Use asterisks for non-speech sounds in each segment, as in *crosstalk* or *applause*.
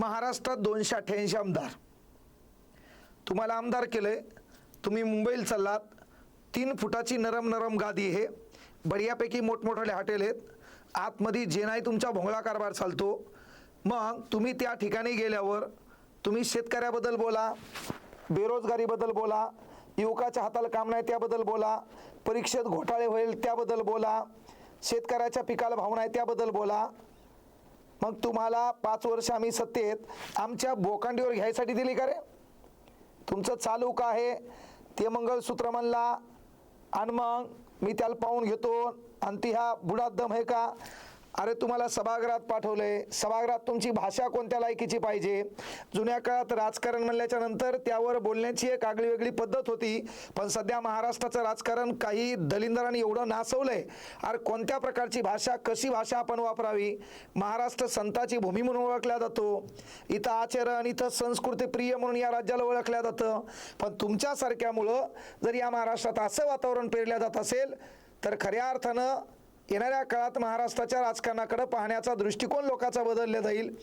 महाराष्ट्रात दोनशे अठ्ठ्याऐंशी आमदार. तुम्हाला आमदार केलं तुम्ही मुंबईला चाललात. तीन फुटाची नरम नरम गादी आहे. बढियापैकी मोठमोठाले हॉटेल आहेत. आतमध्ये जे नाही तुमचा भोंगळा कारभार चालतो. मग तुम्ही त्या ठिकाणी गेल्यावर तुम्ही शेतकऱ्याबद्दल बोला बेरोजगारीबद्दल बोला युवकाच्या हाताला काम नाही त्याबद्दल बोला परीक्षेत घोटाळे होईल त्याबद्दल बोला शेतकऱ्याच्या पिकाला भाव नाही त्याबद्दल बोला. मग तुम्हाला पाच वर्ष आम्ही सत्तेत. आमच्या बोकांडीवर घ्यायसाठी दिली का रे? तुमचं चालू का आहे? ते मंगळसूत्र म्हणला आणि मग. मी त्याला पाहून घेतो. आणि ती हा बुडात दम आहे का? अरे तुम्हाला सभागृहात आहे सभागृहात तुमची भाषा कोणत्या लायकीची पाहिजे? जुन्या काळात राजकारण म्हणल्याच्या नंतर त्यावर बोलण्याची एक आगळी वेगळी पद्धत होती. पण सध्या महाराष्ट्राचं राजकारण काही दलिंदरांनी एवढं नासवलं आहे अरे कोणत्या प्रकारची भाषा कशी भाषा आपण वापरावी? महाराष्ट्र संताची भूमी म्हणून ओळखला जातो. इथं आचरण इथं संस्कृती प्रिय म्हणून या राज्याला ओळखल्या जातं. पण तुमच्यासारख्यामुळं जर या महाराष्ट्रात असं वातावरण पेरलं जात असेल तर खऱ्या अर्थानं येणाऱ्या काळात महाराष्ट्राच्या राजकारणाकडे पाहण्याचा दृष्टिकोन लोकांचा बदलला जाईल.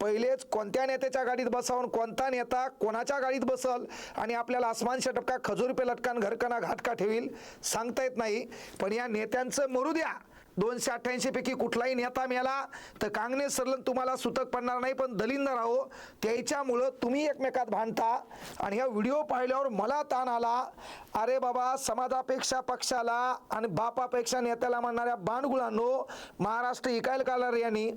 पहिलेच कोणत्या नेत्याच्या गाडीत बसावून कोणता नेता कोणाच्या गाडीत बसल आणि आपल्याला आसमान शटपका खजूर पे लटकान घरकना घाटका ठेवील सांगता येत नाही. पण या नेत्यांचं मरू द्या. दोनशे अठ्ठ्याऐंशी पैकी कुठलाही नेता मिळाला तर काँग्रेस सरलन तुम्हाला सुतक पडणार नाही पण दलिंदर राहो. त्याच्यामुळं तुम्ही एकमेकात भांडता. आणि ह्या व्हिडिओ पाहिल्यावर मला ताण आला. अरे बाबा समाजापेक्षा पक्षाला आणि बापापेक्षा नेत्याला म्हणणाऱ्या बांडगुळांनो महाराष्ट्र इकायला काला रे यांनी.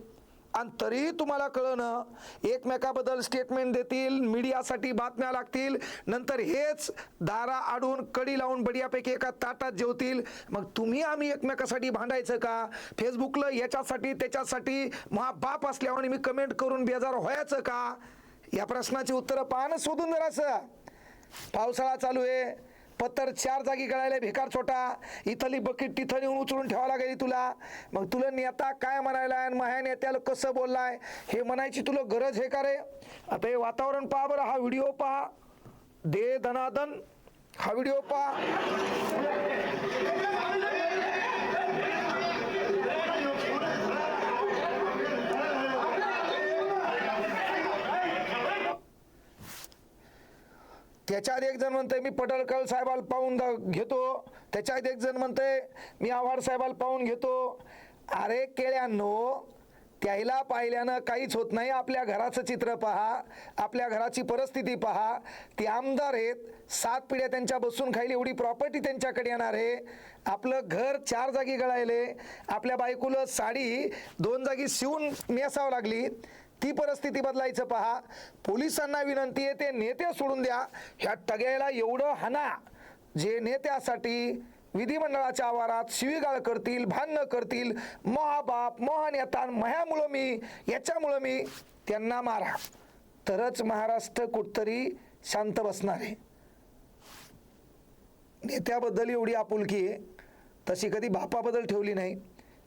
आणि तरीही तुम्हाला कळणं एकमेकाबद्दल स्टेटमेंट देतील मीडियासाठी बातम्या लागतील नंतर हेच दारा आडून कडी लावून बडियापैकी एका ताटात जेवतील. मग तुम्ही आम्ही एकमेकासाठी भांडायचं का? फेसबुकला याच्यासाठी त्याच्यासाठी महा बाप असल्यावर मी कमेंट करून बेजार व्हायचं का? या प्रश्नाची उत्तरं पाहणं शोधून जरासं पावसाळा चालू आहे. पत्तर चार जागी गळायला भिकार छोटा. इथली बकीट तिथं नेऊन उचलून ठेवा लागेल तुला. मग तुला नेता काय म्हणायला आणि माह्या नेत्याला कसं बोललाय? हे म्हणायची तुला गरज आहे का रे? आता हे वातावरण पहा बरं हा व्हिडिओ पहा. दे धनादन हा व्हिडिओ पहा. त्याच्यात एक जण म्हणतंय मी पटळकर साहेबाला पाहून घेतो. त्याच्यात एक जण म्हणतंय मी आव्हाड साहेबाला पाहून घेतो. अरे केळ्यांनो त्याला पाहिल्यानं काहीच होत नाही. आपल्या घराचं चित्र पहा. आपल्या घराची परिस्थिती पहा. ते आमदार आहेत. सात पिढ्या त्यांच्या बसून खाईल. एवढी प्रॉपर्टी त्यांच्याकडे येणार आहे. आपलं घर चार जागी गळायले. आपल्या बायकोला साडी दोन जागी शिवून नेसावं लागली. ती परिस्थिती बदलायचं पहा. पोलिसांना विनंती आहे ते नेते सोडून द्या. ह्या टग्याला एवढं हाना. जे नेत्यासाठी विधिमंडळाच्या आवारात शिवीगाळ करतील भांडणं करतील महाबाप महानेता मह्यामुळं मी याच्यामुळं मी त्यांना मारा. तरच महाराष्ट्र कुठतरी शांत बसणार आहे. नेत्याबद्दल एवढी आपुलकी आहे. तशी कधी बापाबद्दल ठेवली नाही.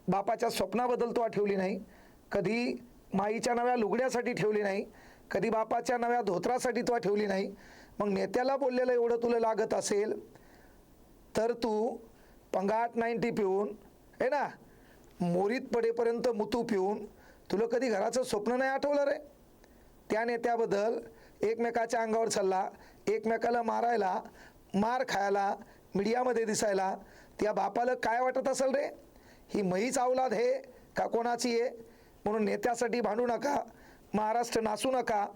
बापाच्या स्वप्नाबद्दल तो ठेवली नाही. कधी माईच्या नव्या लुगड्यासाठी ठेवली नाही कधी बापाच्या नव्या धोत्रासाठी तुला ठेवली नाही. मग नेत्याला बोललेलं एवढं तुला लागत असेल तर तू पंगाट नाईन्टी पिऊन आहे ना मोरीत पडेपर्यंत मुतू पिऊन तुला कधी घराचं स्वप्न नाही आठवलं रे? त्या नेत्याबद्दल एकमेकाच्या अंगावर चालला एकमेकाला मारायला मार खायला मीडियामध्ये दिसायला त्या बापाला काय वाटत असेल रे? ही महीच अवलाद हे का कोणाची आहे? म्हणून नेत्यासाठी भांडू नका महाराष्ट्र नासू नका.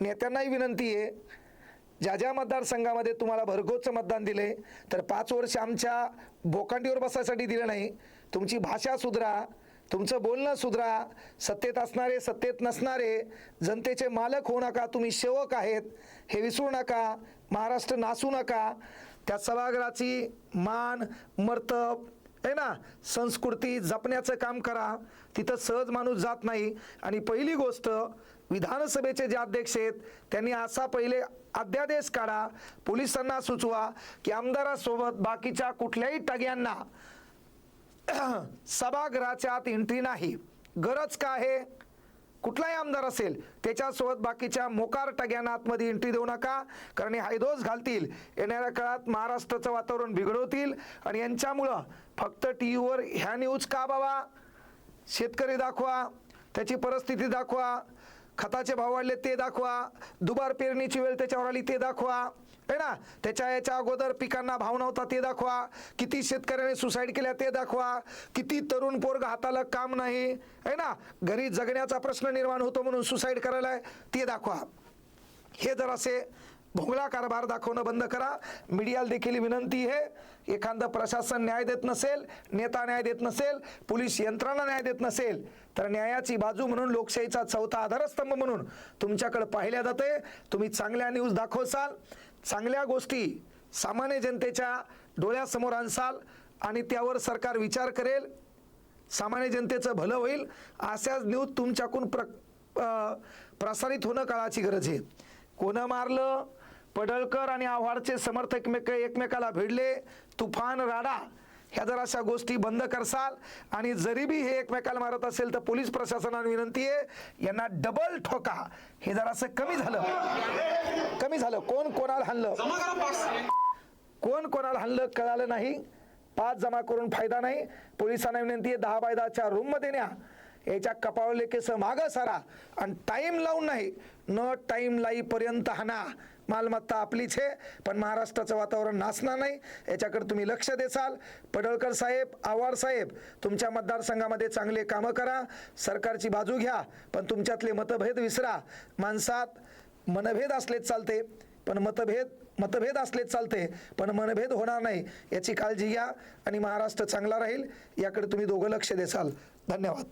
नेत्यांनाही विनंती आहे ज्या ज्या मतदारसंघामध्ये तुम्हाला भरघोसचं मतदान दिले तर पाच वर्ष आमच्या बोकांडीवर बसायसाठी दिलं नाही. तुमची भाषा सुधरा तुमचं बोलणं सुधरा. सत्तेत असणारे सत्तेत नसणारे जनतेचे मालक होऊ नका तुम्ही सेवक आहेत हे विसरू नका. महाराष्ट्र नासू नका. त्या सभागृहाची मान मर्तब आहे ना? संस्कृती जपण्याचं काम करा. तिथं सहज माणूस जात नाही. आणि पहिली गोष्ट विधानसभेचे जे अध्यक्ष आहेत त्यांनी असा पहिले अध्यादेश काढा. पोलिसांना सुचवा की आमदारासोबत बाकीच्या कुठल्याही टग्यांना *clears throat* सभागृहाच्या आत एंट्री नाही. गरज का आहे? कुठलाही आमदार असेल त्याच्यासोबत बाकीच्या मोकार टग्यांना आतमध्ये एंट्री देऊ नका कारण हे हायदोस घालतील. येणाऱ्या काळात महाराष्ट्राचं वातावरण बिघडवतील आणि यांच्यामुळं फक्त टी व्हीवर ह्या न्यूज का बाबा? शेतकरी दाखवा त्याची परिस्थिती दाखवा खताचे भाव वाढले ते दाखवा दुबार पेरणीची वेळ त्याच्यावर आली ते दाखवा. आहे ना त्याच्या याच्या अगोदर पिकांना भाव नव्हता ते दाखवा. किती शेतकऱ्याने सुसाईड केल्या ते दाखवा. किती तरुण पोरग हाताला काम नाही. आहे ना घरी जगण्याचा प्रश्न निर्माण होतो म्हणून सुसाईड करायला आहे, ते दाखवा. हे जर असे भोंगळा कारभार दाखवणं बंद करा. मीडियाला देखील विनंती आहे एखादं प्रशासन न्याय देत नसेल नेता न्याय देत नसेल पोलीस यंत्रणा न्याय देत नसेल तर न्यायाची बाजू म्हणून लोकशाहीचा चौथा आधारस्तंभ म्हणून तुमच्याकडे पाहिल्या जाते. तुम्ही चांगल्या न्यूज दाखवसाल. चांगल्या गोष्टी सामान्य जनतेच्या डोळ्यासमोर आणसाल आणि त्यावर सरकार विचार करेल सामान्य जनतेचं भलं होईल अशाच न्यूज तुमच्याकडून प्र प्रसारित होणं काळाची गरज आहे. कोणं मारलं? पडळकर आणि आव्हाडचे समर्थक एकमेक एकमेकाला भिडले. तुफान राडा. ह्या जर अशा गोष्टी बंद करसाल आणि जरी बी हे एकमेकाला मारत असेल तर पोलीस प्रशासनाला विनंती आहे यांना डबल ठोका. हे जर असं कमी झालं कमी झालं कोण कोणाला हल्लं कोण कोणाला हल्लं कळालं नाही. पाच जमा करून फायदा नाही. पोलिसांना विनंती आहे दहा बाय दहाच्या रूममध्ये न्या. याच्या कपाळले केस मागं सारा. आणि टाईम लावून नाही न टाईम लाईपर्यंत हाना मालमत्ता आपलीच आहे पण महाराष्ट्राचं वातावरण नाचणार नाही. याच्याकडे तुम्ही लक्ष देसाल. पडळकर साहेब आव्हाड साहेब तुमच्या मतदारसंघामध्ये चांगले कामं करा. सरकारची बाजू घ्या पण तुमच्यातले मतभेद विसरा. माणसात मनभेद असलेच चालते पण मतभेद मतभेद असलेच चालते पण मनभेद होणार नाही. याची काळजी घ्या आणि महाराष्ट्र चांगला राहील. याकडे तुम्ही दोघं लक्ष देसाल. धन्यवाद.